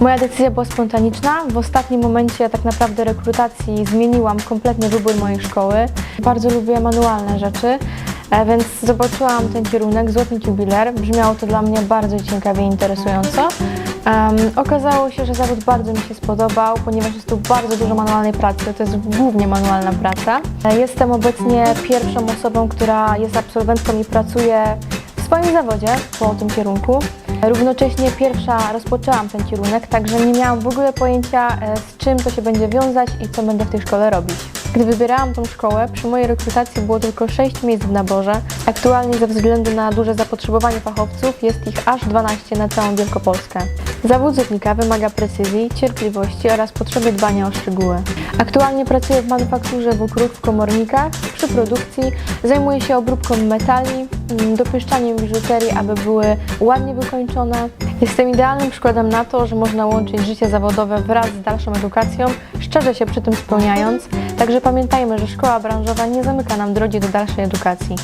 Moja decyzja była spontaniczna. W ostatnim momencie tak naprawdę rekrutacji zmieniłam kompletnie wybór mojej szkoły. Bardzo lubię manualne rzeczy, e, więc zobaczyłam ten kierunek złotnik jubiler. Brzmiało to dla mnie bardzo ciekawie i interesująco. Em, okazało się, że zawód bardzo mi się spodobał, ponieważ jest tu bardzo dużo manualnej pracy. To jest głównie manualna praca. E, Jestem obecnie pierwszą osobą, która jest absolwentką i pracuje w swoim zawodzie po tym kierunku. Równocześnie pierwsza rozpoczęłam ten kierunek, także nie miałam w ogóle pojęcia e, z czym to się będzie wiązać i co będę w tej szkole robić. Gdy wybierałam tą szkołę, przy mojej rekrutacji było tylko 6 miejsc w naborze. Aktualnie ze względu na duże zapotrzebowanie fachowców jest ich aż 12 na całą Wielkopolskę. Zawód zutnika wymaga precyzji, cierpliwości oraz potrzeby dbania o szczegóły. Aktualnie pracuję w manufakturze włóknów w komornikach. Przy produkcji zajmuję się obróbką metali, mm, dopieszczaniem biżuterii, aby były ładnie wykończone. Jestem idealnym przykładem na to, że można łączyć życie zawodowe wraz z dalszą edukacją, szczerze się przy tym spełniając. Także pamiętajmy, że szkoła branżowa nie zamyka nam drogi do dalszej edukacji.